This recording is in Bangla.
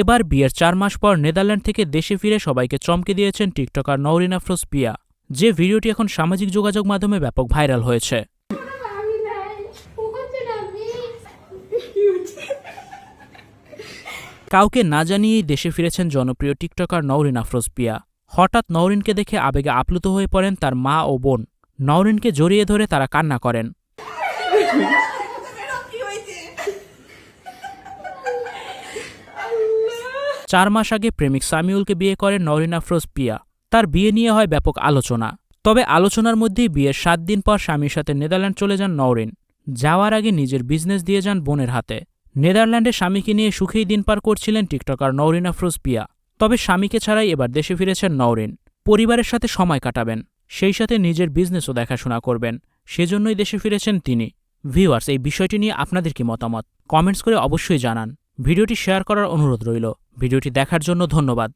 এবার বিয়ের চার মাস পর নেদারল্যান্ড থেকে দেশে ফিরে সবাইকে চমকে দিয়েছেন টিকটকার নওরিন আফরোজ পিয়া যে ভিডিওটি এখন সামাজিক যোগাযোগ মাধ্যমে ব্যাপক ভাইরাল হয়েছে। কাউকে না জানিয়েই দেশে ফিরেছেন জনপ্রিয় টিকটকার নওরিন আফরোজ পিয়া হঠাৎ নওরিনকে দেখে আবেগে আপ্লুত হয়ে পড়েন তার মা ও বোন। নওরিনকে জড়িয়ে ধরে তারা কান্না করেন। চার মাস আগে প্রেমিক সামিউলকে বিয়ে করেন নওরিন আফরোজ পিয়া। তার বিয়ে নিয়ে হয় ব্যাপক আলোচনা। তবে আলোচনার মধ্যেই বিয়ের সাত দিন পর স্বামীর সাথে নেদারল্যান্ড চলে যান নওরিন। যাওয়ার আগে নিজের বিজনেস দিয়ে যান বোনের হাতে। নেদারল্যান্ডে স্বামীকে নিয়ে সুখেই দিন পার করছিলেন টিকটকার নওরিন আফরোজ পিয়া। তবে স্বামীকে ছাড়াই এবার দেশে ফিরেছেন নওরিন। পরিবারের সাথে সময় কাটাবেন। সেই সাথে নিজের বিজনেসও দেখাশোনা করবেন। সেজন্যই দেশে ফিরেছেন তিনি। ভিউয়ার্স, এই বিষয়টি নিয়ে আপনাদের কি মতামত? কমেন্টস করে অবশ্যই জানান। ভিডিওটি শেয়ার করার অনুরোধ রইল। ভিডিওটি দেখার জন্য ধন্যবাদ।